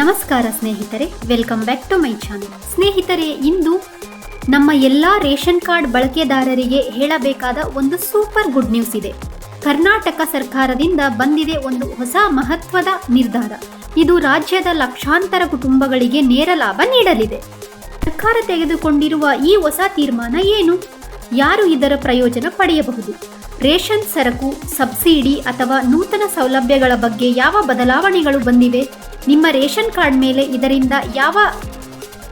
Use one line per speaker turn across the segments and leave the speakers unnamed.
ನಮಸ್ಕಾರ ಸ್ನೇಹಿತರೆ welcome back to my channel ಸ್ನೇಹಿತರೆ, ಇಂದು ನಮ್ಮ ಎಲ್ಲ ರೇಷನ್ ಕಾರ್ಡ್ ಬಳಕೆದಾರರಿಗೆ ಹೇಳಬೇಕಾದ ಒಂದು ಸೂಪರ್ ಗುಡ್ ನ್ಯೂಸ್ ಇದೆ. ಕರ್ನಾಟಕ ಸರ್ಕಾರದಿಂದ ಬಂದಿದೆ ಒಂದು ಹೊಸ ಮಹತ್ವದ ನಿರ್ಧಾರ. ಇದು ರಾಜ್ಯದ ಲಕ್ಷಾಂತರ ಕುಟುಂಬಗಳಿಗೆ ನೇರ ಲಾಭ ನೀಡಲಿದೆ. ಸರ್ಕಾರ ತೆಗೆದುಕೊಂಡಿರುವ ಈ ಹೊಸ ತೀರ್ಮಾನ ಏನು? ಯಾರು ಇದರ ಪ್ರಯೋಜನ ಪಡೆಯಬಹುದು? ರೇಷನ್ ಸರಕು, ಸಬ್ಸಿಡಿ ಅಥವಾ ನೂತನ ಸೌಲಭ್ಯಗಳ ಬಗ್ಗೆ ಯಾವ ಬದಲಾವಣೆಗಳು ಬಂದಿವೆ? ನಿಮ್ಮ ರೇಷನ್ ಕಾರ್ಡ್ ಮೇಲೆ ಇದರಿಂದ ಯಾವ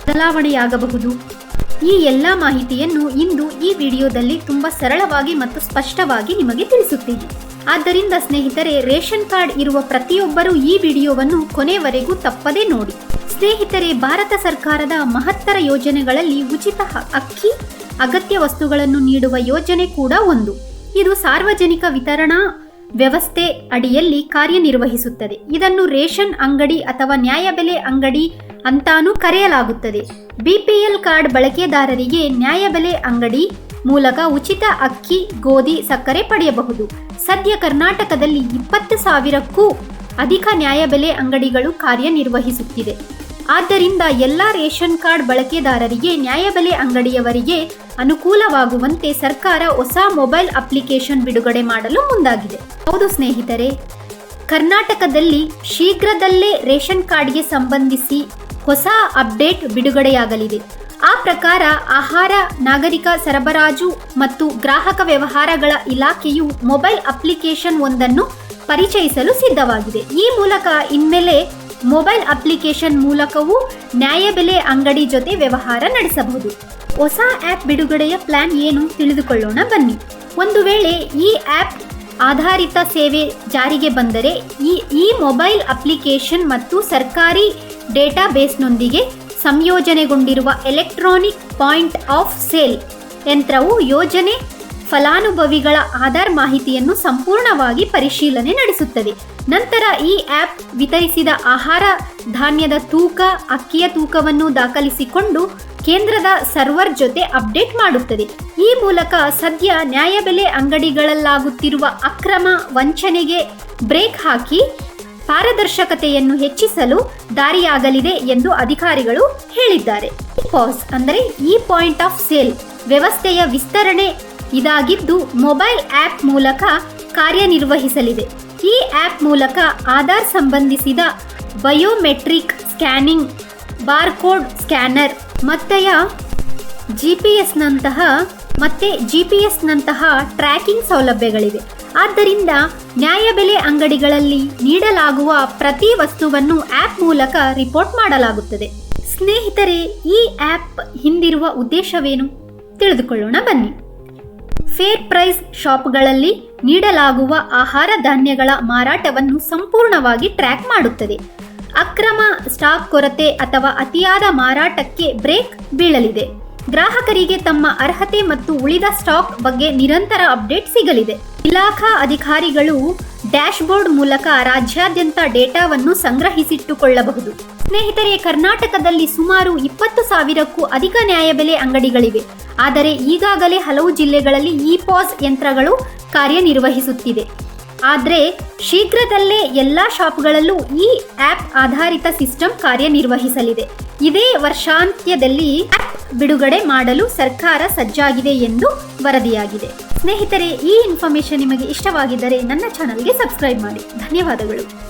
ಬದಲಾವಣೆಯಾಗಬಹುದು? ಈ ಎಲ್ಲ ಮಾಹಿತಿಯನ್ನು ಇಂದು ಈ ವಿಡಿಯೋದಲ್ಲಿ ತುಂಬ ಸರಳವಾಗಿ ಮತ್ತು ಸ್ಪಷ್ಟವಾಗಿ ನಿಮಗೆ ತಿಳಿಸುತ್ತೀನಿ. ಆದ್ದರಿಂದ ಸ್ನೇಹಿತರೆ, ರೇಷನ್ ಕಾರ್ಡ್ ಇರುವ ಪ್ರತಿಯೊಬ್ಬರೂ ಈ ವಿಡಿಯೋವನ್ನು ಕೊನೆವರೆಗೂ ತಪ್ಪದೇ ನೋಡಿ. ಸ್ನೇಹಿತರೆ, ಭಾರತ ಸರ್ಕಾರದ ಮಹತ್ತರ ಯೋಜನೆಗಳಲ್ಲಿ ಉಚಿತ ಅಕ್ಕಿ, ಅಗತ್ಯ ವಸ್ತುಗಳನ್ನು ನೀಡುವ ಯೋಜನೆ ಕೂಡ ಒಂದು. ಇದು ಸಾರ್ವಜನಿಕ ವಿತರಣಾ ವ್ಯವಸ್ಥೆ ಅಡಿಯಲ್ಲಿ ಕಾರ್ಯನಿರ್ವಹಿಸುತ್ತದೆ. ಇದನ್ನು ರೇಷನ್ ಅಂಗಡಿ ಅಥವಾ ನ್ಯಾಯಬೆಲೆ ಅಂಗಡಿ ಅಂತಾನೂ ಕರೆಯಲಾಗುತ್ತದೆ. ಬಿಪಿಎಲ್ ಕಾರ್ಡ್ ಬಳಕೆದಾರರಿಗೆ ನ್ಯಾಯಬೆಲೆ ಅಂಗಡಿ ಮೂಲಕ ಉಚಿತ ಅಕ್ಕಿ, ಗೋಧಿ, ಸಕ್ಕರೆ ಪಡೆಯಬಹುದು. ಸದ್ಯ ಕರ್ನಾಟಕದಲ್ಲಿ ಇಪ್ಪತ್ತು ಸಾವಿರಕ್ಕೂ ಅಧಿಕ ನ್ಯಾಯಬೆಲೆ ಅಂಗಡಿಗಳು ಕಾರ್ಯನಿರ್ವಹಿಸುತ್ತಿದೆ ಆದ್ದರಿಂದ ಎಲ್ಲ ರೇಷನ್ ಕಾರ್ಡ್ ಬಳಕೆದಾರರಿಗೆ ನ್ಯಾಯಬೆಲೆ ಅಂಗಡಿಯವರಿಗೆ ಅನುಕೂಲವಾಗುವಂತೆ ಸರ್ಕಾರ ಹೊಸ ಮೊಬೈಲ್ ಅಪ್ಲಿಕೇಶನ್ ಬಿಡುಗಡೆ ಮಾಡಲು ಮುಂದಾಗಿದೆ. ಹೌದು ಸ್ನೇಹಿತರೆ, ಕರ್ನಾಟಕದಲ್ಲಿ ಶೀಘ್ರದಲ್ಲೇ ರೇಷನ್ ಕಾರ್ಡ್ಗೆ ಸಂಬಂಧಿಸಿ ಹೊಸ ಅಪ್ಡೇಟ್ ಬಿಡುಗಡೆಯಾಗಲಿದೆ. ಆ ಪ್ರಕಾರ ಆಹಾರ, ನಾಗರಿಕ ಸರಬರಾಜು ಮತ್ತು ಗ್ರಾಹಕ ವ್ಯವಹಾರಗಳ ಇಲಾಖೆಯು ಮೊಬೈಲ್ ಅಪ್ಲಿಕೇಶನ್ ಒಂದನ್ನು ಪರಿಚಯಿಸಲು ಸಿದ್ಧವಾಗಿದೆ. ಈ ಮೂಲಕ ಇನ್ಮೇಲೆ ಮೊಬೈಲ್ ಅಪ್ಲಿಕೇಶನ್ ಮೂಲಕವೂ ನ್ಯಾಯಬೆಲೆ ಅಂಗಡಿ ಜೊತೆ ವ್ಯವಹಾರ ನಡೆಸಬಹುದು. ಹೊಸ ಆ್ಯಪ್ ಬಿಡುಗಡೆಯ ಪ್ಲಾನ್ ಏನು ತಿಳಿದುಕೊಳ್ಳೋಣ ಬನ್ನಿ. ಒಂದು ವೇಳೆ ಈ ಆ್ಯಪ್ ಆಧಾರಿತ ಸೇವೆ ಜಾರಿಗೆ ಬಂದರೆ ಈ ಈ ಮೊಬೈಲ್ ಅಪ್ಲಿಕೇಶನ್ ಮತ್ತು ಸರ್ಕಾರಿ ಡೇಟಾಬೇಸ್ನೊಂದಿಗೆ ಸಂಯೋಜನೆಗೊಂಡಿರುವ ಎಲೆಕ್ಟ್ರಾನಿಕ್ ಪಾಯಿಂಟ್ ಆಫ್ ಸೇಲ್ ಯಂತ್ರವು ಯೋಜನೆ ಫಲಾನುಭವಿಗಳ ಆಧಾರ್ ಮಾಹಿತಿಯನ್ನು ಸಂಪೂರ್ಣವಾಗಿ ಪರಿಶೀಲನೆ ನಡೆಸುತ್ತದೆ ನಂತರ ಈ ಆ್ಯಪ್ ವಿತರಿಸಿದ ಆಹಾರ, ಧಾನ್ಯದ ತೂಕ, ಅಕ್ಕಿಯ ತೂಕವನ್ನು ದಾಖಲಿಸಿಕೊಂಡು ಕೇಂದ್ರದ ಸರ್ವರ್ ಜೊತೆ ಅಪ್ಡೇಟ್ ಮಾಡುತ್ತದೆ. ಈ ಮೂಲಕ ಸದ್ಯ ನ್ಯಾಯಬೆಲೆ ಅಂಗಡಿಗಳಲ್ಲಾಗುತ್ತಿರುವ ಅಕ್ರಮ ವಂಚನೆಗೆ ಬ್ರೇಕ್ ಹಾಕಿ ಪಾರದರ್ಶಕತೆಯನ್ನು ಹೆಚ್ಚಿಸಲು ದಾರಿಯಾಗಲಿದೆ ಎಂದು ಅಧಿಕಾರಿಗಳು ಹೇಳಿದ್ದಾರೆ. ಪಾಸ್ ಅಂದರೆ ಈ ಪಾಯಿಂಟ್ ಆಫ್ ಸೇಲ್ ವ್ಯವಸ್ಥೆಯ ವಿಸ್ತರಣೆ ಇದಾಗಿದ್ದು ಮೊಬೈಲ್ ಆ್ಯಪ್ ಮೂಲಕ ಕಾರ್ಯನಿರ್ವಹಿಸಲಿದೆ. ಈ ಆ್ಯಪ್ ಮೂಲಕ ಆಧಾರ್ ಸಂಬಂಧಿಸಿದ ಬಯೋಮೆಟ್ರಿಕ್ ಸ್ಕ್ಯಾನಿಂಗ್, ಬಾರ್ಕೋಡ್ ಸ್ಕ್ಯಾನರ್, ಮತ್ತೆಯ ಜಿ ಪಿ ಎಸ್ನಂತಹ ಮತ್ತೆ ಜಿ ಪಿ ಎಸ್ನಂತಹ ಟ್ರ್ಯಾಕಿಂಗ್ ಸೌಲಭ್ಯಗಳಿವೆ. ಆದ್ದರಿಂದ ನ್ಯಾಯಬೆಲೆ ಅಂಗಡಿಗಳಲ್ಲಿ ನೀಡಲಾಗುವ ಪ್ರತಿ ವಸ್ತುವನ್ನು ಆ್ಯಪ್ ಮೂಲಕ ರಿಪೋರ್ಟ್ ಮಾಡಲಾಗುತ್ತದೆ. ಸ್ನೇಹಿತರೆ, ಈ ಆ್ಯಪ್ ಹಿಂದಿರುವ ಉದ್ದೇಶವೇನು? ತಿಳಿದುಕೊಳ್ಳೋಣ ಬನ್ನಿ. ಫೇರ್ ಪ್ರೈಸ್ ಶಾಪ್ಗಳಲ್ಲಿ ನೀಡಲಾಗುವ ಆಹಾರ ಧಾನ್ಯಗಳ ಮಾರಾಟವನ್ನು ಸಂಪೂರ್ಣವಾಗಿ ಟ್ರ್ಯಾಕ್ ಮಾಡುತ್ತದೆ. ಅಕ್ರಮ ಸ್ಟಾಕ್ ಕೊರತೆ ಅಥವಾ ಅತಿಯಾದ ಮಾರಾಟಕ್ಕೆ ಬ್ರೇಕ್ ಬೀಳಲಿದೆ. ಗ್ರಾಹಕರಿಗೆ ತಮ್ಮ ಅರ್ಹತೆ ಮತ್ತು ಉಳಿದ ಸ್ಟಾಕ್ ಬಗ್ಗೆ ನಿರಂತರ ಅಪ್ಡೇಟ್ ಸಿಗಲಿದೆ. ಇಲಾಖಾ ಅಧಿಕಾರಿಗಳು ಡ್ಯಾಶ್ಬೋರ್ಡ್ ಮೂಲಕ ರಾಜ್ಯಾದ್ಯಂತ ಡೇಟಾವನ್ನು ಸಂಗ್ರಹಿಸಿಟ್ಟುಕೊಳ್ಳಬಹುದು. ಸ್ನೇಹಿತರೆ, ಕರ್ನಾಟಕದಲ್ಲಿ ಸುಮಾರು ಇಪ್ಪತ್ತು ಸಾವಿರಕ್ಕೂ ಅಧಿಕ ನ್ಯಾಯಬೆಲೆ ಅಂಗಡಿಗಳಿವೆ. ಆದರೆ ಈಗಾಗಲೇ ಹಲವು ಜಿಲ್ಲೆಗಳಲ್ಲಿ ಇ ಪಾಸ್ ಯಂತ್ರಗಳು ಕಾರ್ಯನಿರ್ವಹಿಸುತ್ತಿದೆ ಆದರೆ ಶೀಘ್ರದಲ್ಲೇ ಎಲ್ಲ ಶಾಪ್ಗಳಲ್ಲೂ ಈ ಆ್ಯಪ್ ಆಧಾರಿತ ಸಿಸ್ಟಮ್ ಕಾರ್ಯನಿರ್ವಹಿಸಲಿದೆ. ಇದೇ ವರ್ಷಾಂತ್ಯದಲ್ಲಿ ಬಿಡುಗಡೆ ಮಾಡಲು ಸರ್ಕಾರ ಸಜ್ಜಾಗಿದೆ ಎಂದು ವರದಿಯಾಗಿದೆ. ಸ್ನೇಹಿತರೆ, ಈ ಇನ್ಫಾರ್ಮೇಶನ್ ನಿಮಗೆ ಇಷ್ಟವಾಗಿದ್ದರೆ ನನ್ನ ಚಾನಲ್ಗೆ ಸಬ್ಸ್ಕ್ರೈಬ್ ಮಾಡಿ. ಧನ್ಯವಾದಗಳು.